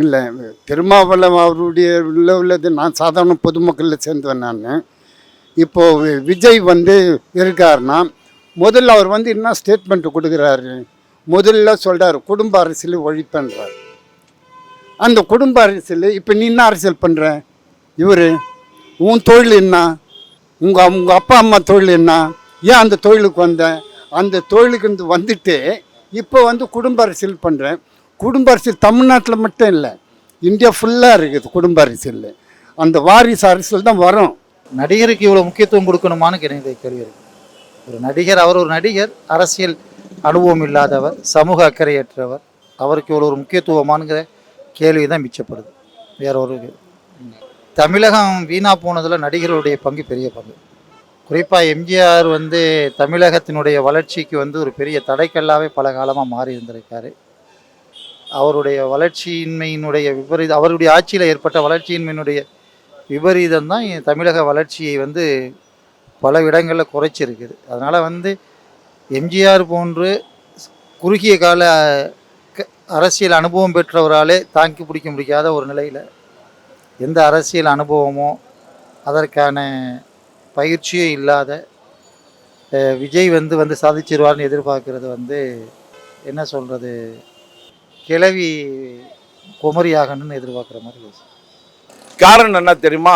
இல்லை திருமாவளம் அவருடைய உள்ள உள்ளது. நான் சாதாரண பொதுமக்களில் சேர்ந்தவன் நான். இப்போது விஜய் வந்து இருக்காருன்னா முதல்ல அவர் வந்து என்ன ஸ்டேட்மெண்ட் கொடுக்குறாரு? முதல்ல சொல்கிறார் குடும்ப அரசியல் ஒழிப்பேன்றார். அந்த குடும்ப அரசியல் இப்போ நீ என்ன அரசியல் பண்ணுற இவர் உன் தொழில் என்ன? உங்கள் உங்கள் அப்பா அம்மா தொழில் என்ன? ஏன் அந்த தொழிலுக்கு வந்த? அந்த தொழிலுக்கு இருந்து வந்துட்டு இப்போ வந்து குடும்ப அரசியல் பண்ணுறேன் குடும்ப அரசியல் தமிழ்நாட்டில் மட்டும் இல்லை இந்தியா ஃபுல்லாக இருக்குது குடும்ப அரசியல் அந்த வாரிசு அரசியல் தான் வரும். நடிகருக்கு இவ்வளோ முக்கியத்துவம் கொடுக்கணுமான்னு எனக்கு கேள்வி இருக்கு. ஒரு நடிகர் அவர் ஒரு நடிகர் அரசியல் அனுபவம் இல்லாதவர் சமூக அக்கறையற்றவர் அவருக்கு இவ்வளோ ஒரு முக்கியத்துவமானுங்கிற கேள்வி தான் மிச்சப்படுது. வேற ஒரு தமிழகம் வீணாக போனதில் நடிகர்களுடைய பங்கு பெரிய பங்கு. குறிப்பாக எம்ஜிஆர் வந்து தமிழகத்தினுடைய வளர்ச்சிக்கு வந்து ஒரு பெரிய தடைக்கல்லாவே பல காலமாக மாறி இருந்திருக்காரு. அவருடைய வளர்ச்சியின்மையினுடைய விபரீத அவருடைய ஆட்சியில் ஏற்பட்ட வளர்ச்சியின்மையினுடைய விபரீதம் தான் தமிழக வளர்ச்சியை வந்து பல இடங்களில் குறைச்சிருக்குது. அதனால் வந்து எம்ஜிஆர் போன்று குறுகிய கால க- அரசியல் அனுபவம் பெற்றவராலே தாங்கி பிடிக்க முடியாத ஒரு நிலையில் எந்த அரசியல் அனுபவமோ அதற்கான பயிற்சியே இல்லாத விஜய் வந்து வந்து சாதிச்சிருவார்னு எதிர்பார்க்கறது வந்து என்ன சொல்கிறது கிளவி குமரியாகணும்னு எதிர்பார்க்குற மாதிரி காரணம் என்ன தெரியுமா?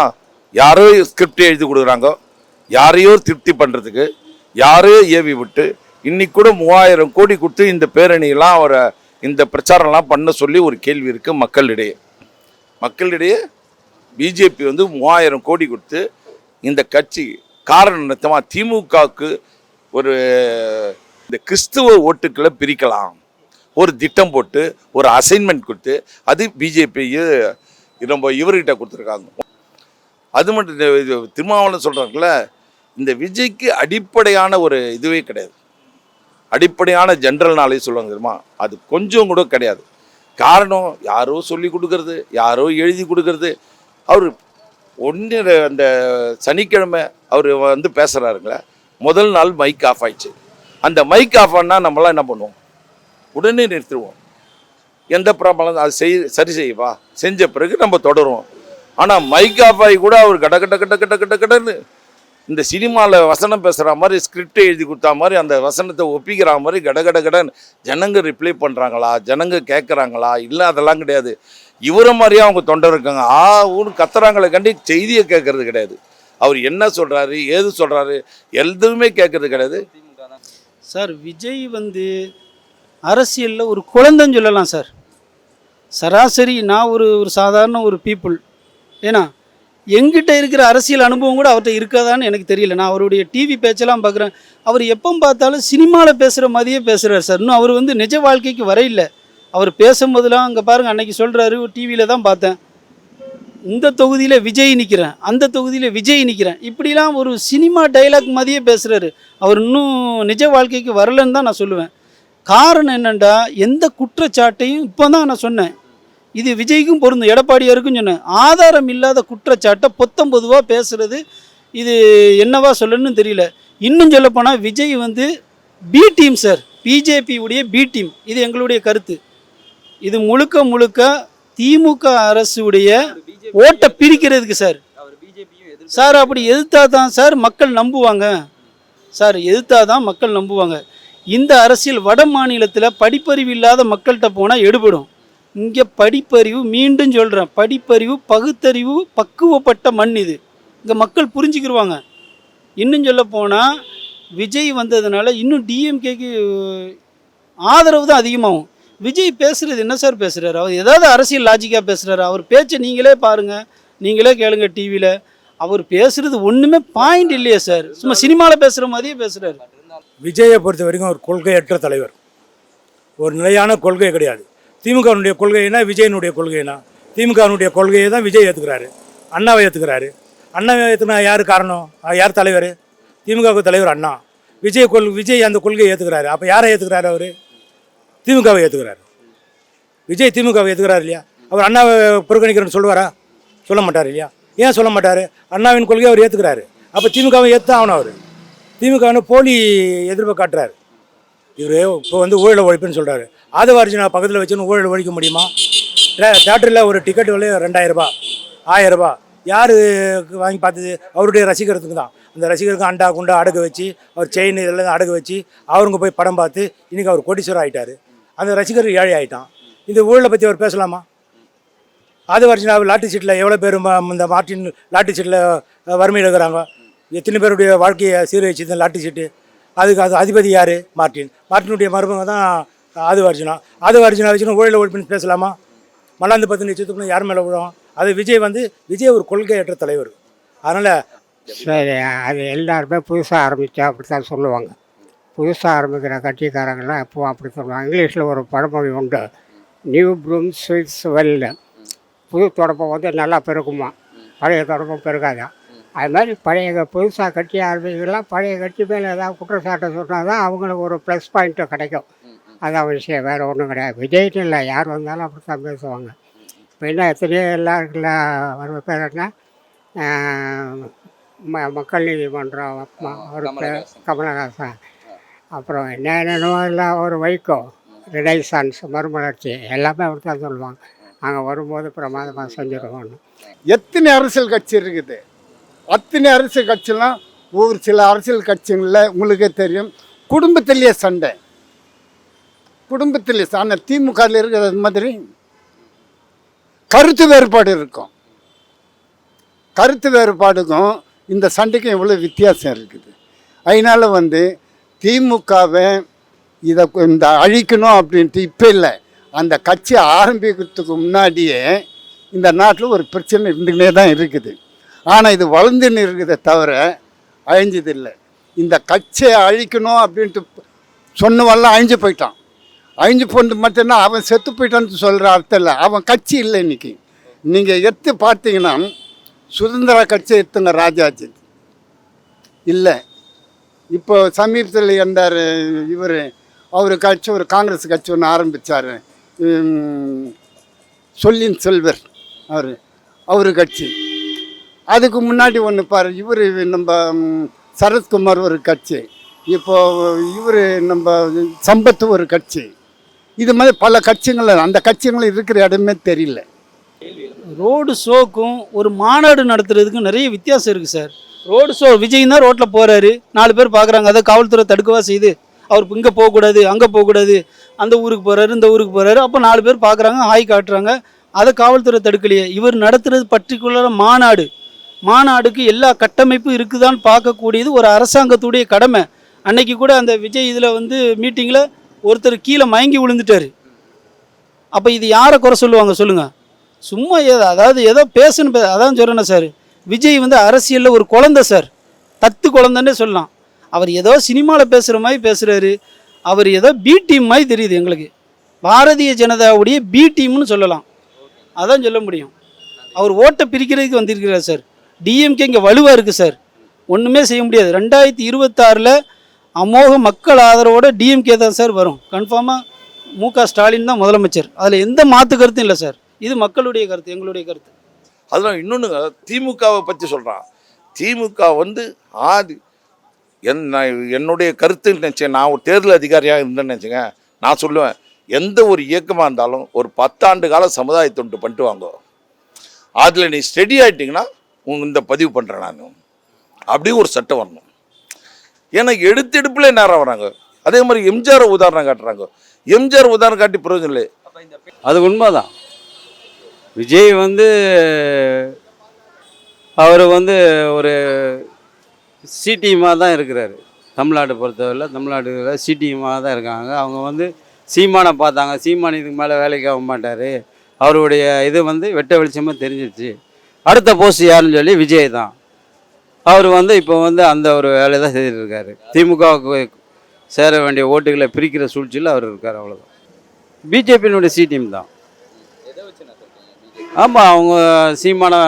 யாரோ ஸ்கிரிப்ட் எழுதி கொடுக்குறாங்க. யாரையோ திருப்தி பண்ணுறதுக்கு யாரையோ ஏவி விட்டு இன்னைக்கு கூட மூவாயிரம் கோடி கொடுத்து இந்த பேரணியெல்லாம் அவரை இந்த பிரச்சாரம்லாம் பண்ண சொல்லி ஒரு கேள்வி இருக்குது மக்களிடையே. மக்களிடையே பிஜேபி வந்து மூவாயிரம் கோடி கொடுத்து இந்த கட்சி காரணம் நிமித்தமா திமுகவுக்கு ஒரு இந்த கிறிஸ்துவ ஓட்டுக்களை பிரிக்கலாம். ஒரு திட்டம் போட்டு ஒரு அசைன்மெண்ட் கொடுத்து அது பிஜேபியை நம்ம இவர்கிட்ட கொடுத்துருக்காங்க. அது மட்டும் இது திருமாவளவன் சொல்கிறாங்கல்ல இந்த விஜய்க்கு அடிப்படையான ஒரு இதுவே கிடையாது. அடிப்படையான ஜென்ரல் நாலேஜ் சொல்லுவாங்க தெரியுமா? அது கொஞ்சம் கூட கிடையாது. காரணம் யாரோ சொல்லி கொடுக்கறது யாரோ எழுதி கொடுக்கறது. அவர் ஒன்று அந்த சனிக்கிழமை அவர் வந்து பேசுகிறாருங்களே முதல் நாள் மைக் ஆஃப் ஆயிடுச்சு. அந்த மைக் ஆஃப் ஆனால் நம்மளாம் என்ன பண்ணுவோம்? உடனே நிறுத்திடுவோம். எந்த ப்ராப்ளம் அது செய் சரி செய்வா. செஞ்ச பிறகு நம்ம தொடருவோம். ஆனால் மைக் ஆஃப் ஆகி கூட அவர் கட கட கட கட கட கடன்னு இந்த சினிமாவில் வசனம் பேசுகிற மாதிரி ஸ்கிரிப்டை எழுதி கொடுத்தா மாதிரி அந்த வசனத்தை ஒப்பிக்கிற மாதிரி கட கட கடன் ஜனங்க ரிப்ளை பண்ணுறாங்களா ஜனங்க கேட்குறாங்களா இல்லை அதெல்லாம் கிடையாது. இவரை மாதிரியே அவங்க தொண்டர் இருக்காங்க. ஆ ஊன்னு கத்துறாங்களை கண்டி செய்தியை கேட்கறது கிடையாது. அவர் என்ன சொல்கிறாரு ஏது சொல்கிறாரு எதுவுமே கேட்கறது கிடையாது. சார் விஜய் வந்து அரசியலில் ஒரு குழந்தைன்னு சொல்லலாம் சார். சராசரி நான் ஒரு ஒரு சாதாரண ஒரு பீப்புள் ஏன்னா எங்கிட்ட இருக்கிற அரசியல் அனுபவம் கூட அவர்கிட்ட இருக்காதான்னு எனக்கு தெரியல. நான் அவருடைய டிவி பேச்செல்லாம் பார்க்குறேன். அவர் எப்போ பார்த்தாலும் சினிமாவில் பேசுகிற மாதிரியே பேசுகிறார் சார். இன்னும் அவர் வந்து நிஜ வாழ்க்கைக்கு வர அவர் பேசும்போதெல்லாம் அங்கே பாருங்கள் அன்றைக்கி சொல்கிறாரு டிவியில் தான் பார்த்தேன். இந்த தொகுதியில் விஜய் நிற்கிறேன் அந்த தொகுதியில் விஜய் நிற்கிறேன் இப்படிலாம் ஒரு சினிமா டைலாக் மாதிரியே பேசுகிறாரு அவர் இன்னும் நிஜ வாழ்க்கைக்கு வரலன்னு தான் நான் சொல்லுவேன். காரணம் என்னென்னா எந்த குற்றச்சாட்டையும் இப்போ தான் நான் சொன்னேன். இது விஜய்க்கும் பொருந்தும். எடப்பாடியாருக்கும் சொன்னேன். ஆதாரம் இல்லாத குற்றச்சாட்டை பொத்தம் பொதுவாக பேசுகிறது இது என்னவா சொல்லணும்னு தெரியல. இன்னும் சொல்லப்போனால் விஜய் வந்து பி டீம் சார் பிஜேபி உடைய பி டீம் இது எங்களுடைய கருத்து. இது முழுக்க முழுக்க திமுக அரசுடைய ஓட்டை பிரிக்கிறதுக்கு சார் சார் அப்படி எதிர்த்தா தான் சார் மக்கள் நம்புவாங்க. சார் எதிர்த்தா தான் மக்கள் நம்புவாங்க. இந்த அரசியல் வட மாநிலத்தில் படிப்பறிவு இல்லாத மக்கள்கிட்ட போனால் எடுபடும். இங்கே படிப்பறிவு மீண்டும் சொல்கிறேன் படிப்பறிவு பகுத்தறிவு பக்குவப்பட்ட மண் இது. இங்கே மக்கள் புரிஞ்சுக்கிருவாங்க. இன்னும் சொல்ல போனால் விஜய் வந்ததுனால இன்னும் டிஎம்கேக்கு ஆதரவு தான் அதிகமாகும். விஜய் பேசுகிறது என்ன சார் பேசுகிறாரு அவர் ஏதாவது அரசியல் லாஜிக்காக பேசுகிறாரு அவர் பேச்சை நீங்களே பாருங்கள் நீங்களே கேளுங்க டிவியில் அவர் பேசுகிறது ஒன்றுமே பாயிண்ட் இல்லையே சார். சும்மா சினிமாவில் பேசுகிற மாதிரியே பேசுகிறாரு விஜயை பொறுத்த வரைக்கும் ஒரு கொள்கையற்ற தலைவர். ஒரு நிலையான கொள்கை கிடையாது. திமுகவினுடைய கொள்கைனா விஜயனுடைய கொள்கைனா திமுகவினுடைய கொள்கையை தான் விஜய் ஏற்றுக்கிறாரு அண்ணாவை ஏற்றுக்கிறாரு அண்ணாவை ஏற்றுனா யார் காரணம்? யார் தலைவர்? திமுகவுக்கு தலைவர் அண்ணா. விஜய் கொள் விஜய் அந்த கொள்கையை ஏற்றுக்கிறாரு அப்போ யாரை ஏற்றுக்கிறாரு அவர்? திமுகவை ஏற்றுக்கிறாரு விஜய் திமுகவை ஏற்றுக்கிறாரு இல்லையா? அவர் அண்ணாவை புறக்கணிக்கிறேன்னு சொல்லுவாரா? சொல்ல மாட்டார் இல்லையா? ஏன் சொல்ல மாட்டார்? அண்ணாவின் கொள்கையை அவர் ஏற்றுக்கிறாரு அப்போ திமுகவை ஏற்று ஆகணும் அவர். திமுகனு போலி எதிர்ப்பை காட்டுறாரு. இவர் இப்போ வந்து ஊழலை ஒழிப்புன்னு சொல்கிறாரு ஆதவாரிஜினா பக்கத்தில் வச்சுன்னு ஊழல் ஒழிக்க முடியுமா? தேட்டரில் ஒரு டிக்கெட் விலை ரெண்டாயிரரூபா ஆயிரரூபா யார் வாங்கி பார்த்தது? அவருடைய ரசிகர்களுக்கு தான் அந்த ரசிகருக்கு அண்டா குண்டா அடகு வச்சு அவர் செயின் இதெல்லாம் அடகு வச்சு அவருங்க போய் படம் பார்த்து இன்றைக்கி அவர் கோடீஸ்வரர் ஆகிட்டார் அந்த ரசிகர் ஏழை ஆகிட்டான் இந்த ஊழலை பற்றி அவர் பேசலாமா? அது வருஷம் லாட்டரி சீட்டில் எவ்வளோ பேர் இந்த மார்ட்டின் லாட்டரி சீட்டில் வறுமையில் இருக்கிறாங்க? எத்தனை பேருடைய வாழ்க்கையை சீரழிச்சு இந்த லாட்டி சீட்டு அதுக்கு அது அதிபதி யார்? மார்ட்டின். மார்ட்டினுடைய மருமக தான் அது வருஷனா அது வருஷனா வச்சுன்னு ஊழல் ஒழிப்புன்னு பேசலாமா? மல்லாந்து பத்து நிச்சயத்துக்குள்ள யார் மேலே விழும்? அது விஜய் வந்து விஜய் ஒரு கொள்கையற்ற தலைவர். அதனால் சரி அது எல்லாருமே புதுசாக ஆரம்பித்தா அப்படி தான் சொல்லுவாங்க. புதுசாக ஆரம்பிக்கிற கட்சிக்காரங்களாம் எப்பவும் அப்படி சொல்லுவாங்க. இங்கிலீஷில் ஒரு பழமொழி உண்டு. நியூ ப்ரூம் ஸ்வீட்ஸ் வெல் புது தொடப்பம் வந்து நல்லா பெருக்குமா? பழைய தொடப்பம் பெருக்காதான் அது மாதிரி பழைய புதுசாக கட்சி ஆரம்பிக்கலாம் பழைய கட்சி மேலே ஏதாவது குற்றச்சாட்டை சொன்னால் தான் அவங்களுக்கு ஒரு ப்ளஸ் பாயிண்ட்டு கிடைக்கும். அதான் விஷயம். வேறு ஒன்றும் கிடையாது. விஜய்ட்டு இல்லை. யார் வந்தாலும் அப்படி தான் பேசுவாங்க. இப்போ என்ன எத்தனையோ எல்லாருக்குள்ள ஒரு பேர் என்ன? ம மக்கள் நீதிமன்றம் ஒரு கமலஹாசன். அப்புறம் என்னென்னோ எல்லாம் ஒரு வைகோ ரினைசான்ஸ் மறுமலர்ச்சி. எல்லாமே அப்படி தான் சொல்லுவாங்க அங்கே வரும்போது பிரமாதமாக செஞ்சுருவோன்னு எத்தனை அரசியல் கட்சி இருக்குது? அத்தனை அரசியல் கட்சிலாம் ஒரு சில அரசியல் கட்சிகளில் உங்களுக்கே தெரியும் குடும்பத்திலேயே சண்டை. குடும்பத்திலேயே சண்டை. திமுகவில் இருக்கிறது மாதிரி கருத்து வேறுபாடு இருக்கும். கருத்து வேறுபாடுக்கும் இந்த சண்டைக்கும் எவ்வளோ வித்தியாசம் இருக்குது. அதனால் வந்து திமுகவை இதை இந்த அழிக்கணும் அப்படின்ட்டு இப்போ இல்லை. அந்த கட்சி ஆரம்பிக்கிறதுக்கு முன்னாடியே இந்த நாட்டில் ஒரு பிரச்சனை இருந்துக்கிட்டே தான் இருக்குது. ஆனால் இது வளர்ந்துன்னு இருக்குதே தவிர அழிஞ்சது இல்லை இந்த கட்சியை அழிக்கணும் அப்படின்ட்டு சொன்னவெல்லாம் அழிஞ்சு போயிட்டான். அழிஞ்சு போனது மட்டும்தான் அவன் செத்து போயிட்டான்னு சொல்கிற அர்த்தம் இல்லை. அவன் கட்சி இல்லை இன்னைக்கு. நீங்கள் எடுத்து பார்த்தீங்கன்னா சுதந்திர கட்சி எடுத்துங்க ராஜாஜி. இல்லை. இப்போ சமீபத்தில் இருந்தார் இவர். அவர் கட்சி ஒரு காங்கிரஸ் கட்சி ஒன்று ஆரம்பித்தார் சொல்லின் செல்வர் அவர். அவர் கட்சி. அதுக்கு முன்னாடி ஒன்று பாரு இவர் நம்ம சரத்குமார் ஒரு கட்சி. இப்போது இவர் நம்ம சம்பத்து ஒரு கட்சி. இது மாதிரி பல கட்சிகள் அந்த கட்சிகள் இருக்கிற இடமே தெரியல. ரோடு ஷோக்கும் ஒரு மாநாடு நடத்துறதுக்கும் நிறைய வித்தியாசம் இருக்குது சார். ரோடு ஷோ விஜய் தான் ரோட்டில் போகிறாரு நாலு பேர் பார்க்குறாங்க அதை காவல்துறை தடுக்கவா செய்யுது அவர் இங்கே போகக்கூடாது அங்கே போகக்கூடாது அந்த ஊருக்கு போகிறாரு இந்த ஊருக்கு போகிறாரு அப்போ நாலு பேர் பார்க்குறாங்க ஆய் காட்டுறாங்க. அதை காவல்துறை தடுக்கலையே. இவர் நடத்துறது பர்டிகுலராக மாநாடு. மாநாடுக்கு எல்லா கட்டமைப்பும் இருக்குதான்னு பார்க்கக்கூடியது ஒரு அரசாங்கத்துடைய கடமை. அன்னைக்கு கூட அந்த விஜய் இதில் வந்து மீட்டிங்கில் ஒருத்தர் கீழே மயங்கி விழுந்துட்டாரு. அப்போ இது யாரை குறை சொல்லுவாங்க சொல்லுங்கள் சும்மா ஏதோ அதாவது ஏதோ பேசணும் பே- அதான் சொல்கிறேன் சார் விஜய் வந்து அரசியலில் ஒரு குழந்தை சார் தத்து குழந்தன்னே சொல்லலாம். அவர் ஏதோ சினிமாவில் பேசுகிற மாதிரி பேசுகிறாரு அவர் ஏதோ பி டீம் மாதிரி தெரியுது எங்களுக்கு. பாரதிய ஜனதாவுடைய பி டீம்னு சொல்லலாம். அதான் சொல்ல முடியும். அவர் ஓட்டை பிரிக்கிறதுக்கு வந்திருக்கிறார் சார் டிஎம்கே இங்கே வலுவாக இருக்குது சார் ஒன்றுமே செய்ய முடியாது. ரெண்டாயிரத்தி இருபத்தாறில் அமோக மக்கள் ஆதரவோட டிஎம்கே தான் சார் வரும். கன்ஃபார்மாக மு க. ஸ்டாலின் தான் முதலமைச்சர். அதில் எந்த மாற்று கருத்தும் இல்லை சார் இது மக்களுடைய கருத்து எங்களுடைய கருத்து. அதெல்லாம் இன்னொன்று திமுகவை பற்றி சொல்கிறான் திமுக வந்து ஆதி என் நான் என்னுடைய கருத்து நினச்சேன் நான் ஒரு தேர்தல் அதிகாரியாக இருந்தேன்னு நினச்சேங்க நான் சொல்லுவேன் எந்த ஒரு இயக்கமாக இருந்தாலும் ஒரு பத்தாண்டு கால சமுதாயத்தொண்டு பண்ணிட்டு வாங்க. அதில் நீ ஸ்டெடி ஆகிட்டிங்கன்னா இந்த பதிவு பண்ணுறேன் நான். அப்படி ஒரு சட்டம் வரணும். ஏன்னா எடுத்தெடுப்பில் நேரம் வராங்க. அதே மாதிரி எம்ஜிஆர் உதாரணம் காட்டுறாங்க. எம்ஜிஆர் உதாரணம் காட்டி பிரயோஜனம் இல்லை அது உண்மைதான். விஜய் வந்து அவர் வந்து ஒரு சிடிஎம்மாக தான் இருக்கிறாரு. தமிழ்நாடு பொறுத்தவரையில் தமிழ்நாடு சிடிஎம்மாக தான் இருக்காங்க. அவங்க வந்து சீமானை பார்த்தாங்க. சீமான் இதுக்கு மேலே வேலைக்கு ஆக மாட்டார். அவருடைய இது வந்து வெட்ட வெளிச்சமாக தெரிஞ்சிருச்சு. அடுத்த போஸ்ட் யாருன்னு சொல்லி விஜய் தான். அவர் வந்து இப்போ வந்து அந்த ஒரு வேலையை தான் செய்துட்டு இருக்காரு திமுகவுக்கு சேர வேண்டிய ஓட்டுகளை பிரிக்கிற சூழ்ச்சியில் அவர் இருக்கார் அவ்வளோதான் பிஜேபியினுடைய சி டீம் தான். ஆமாம் அவங்க சீமானை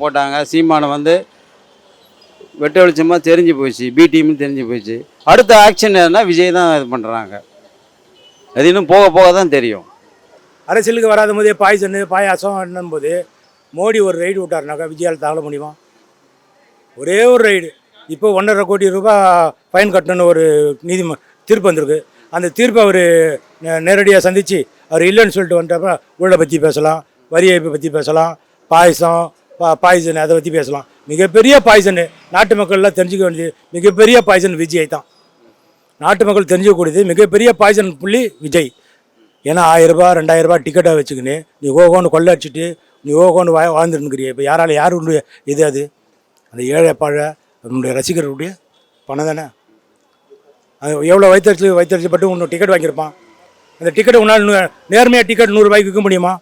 போட்டாங்க. சீமானை வந்து வெட்ட வெளிச்சமாக தெரிஞ்சு போச்சு. பி டீம்னு தெரிஞ்சு போச்சு. அடுத்த ஆக்ஷன் எதுனா விஜய் தான் இது பண்ணுறாங்க அது இன்னும் போக போக தான் தெரியும். அரசியலுக்கு வராத போதே பாய்சனு பாயாசம் போது மோடி ஒரு ரைடு விட்டாருனாக்கா விஜயால் தகவல முடியுமா? ஒரே ஒரு ரைடு இப்போ ஒன்றரை கோடி ரூபாய் ஃபைன் கட்டணும்னு ஒரு நீதிம தீர்ப்பு வந்திருக்கு. அந்த தீர்ப்பை அவர் நேரடியாக சந்தித்து அவர் இல்லைன்னு சொல்லிட்டு வந்துட்டப்ப ஊழலை பற்றி பேசலாம் வரி ஏய்ப்பை பற்றி பேசலாம் பாயசம் பா பாய்சன் அதை பற்றி பேசலாம். மிகப்பெரிய பாய்சனு நாட்டு மக்கள்லாம் தெரிஞ்சுக்க வேண்டியது மிகப்பெரிய பாய்சன் விஜய் தான். நாட்டு மக்கள் தெரிஞ்சுக்கக்கூடியது மிகப்பெரிய பாய்சன் புள்ளி விஜய். ஏன்னா ஆயிரரூபா ரெண்டாயிரரூபா டிக்கெட்டாக வச்சுக்கின்னு நீ ஓகோன்னு கொள்ளை அடிச்சிட்டு நீ ஓகோன்னு வா வாழ்ந்துருந்துக்கிறிய இப்போ யாரால் யாருடைய இது அது? அந்த ஏழை பழ அவனுடைய ரசிகர்களுடைய பணம் தானே? அது எவ்வளோ வைத்தறிச்சு வைத்தறிச்சப்பட்டு இன்னும் டிக்கெட் வாங்கியிருப்பான். அந்த டிக்கெட்டை உன்னால் நேர்மையாக டிக்கெட் நூறுரூபாய்க்கு விற்க முடியுமா?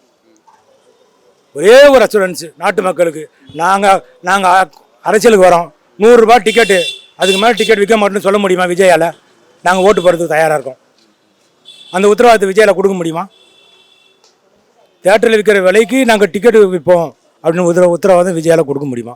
ஒரே ஒரு அசூரன்ஸு நாட்டு மக்களுக்கு. நாங்கள் நாங்கள் அரசியலுக்கு வரோம். நூறுரூபா டிக்கெட்டு அதுக்கு மேலே டிக்கெட் விற்க மாட்டோம்னு சொல்ல முடியுமா விஜயால்? நாங்கள் ஓட்டு போடுறதுக்கு தயாராக இருக்கோம். அந்த உத்தரவாதத்தை விஜயால கொடுக்க முடியுமா? தேட்டரில் விற்கிற விலைக்கு நாங்கள் டிக்கெட் விற்போம் அப்படின்னு உத்தரவாதம் விஜயால கொடுக்க முடியுமா?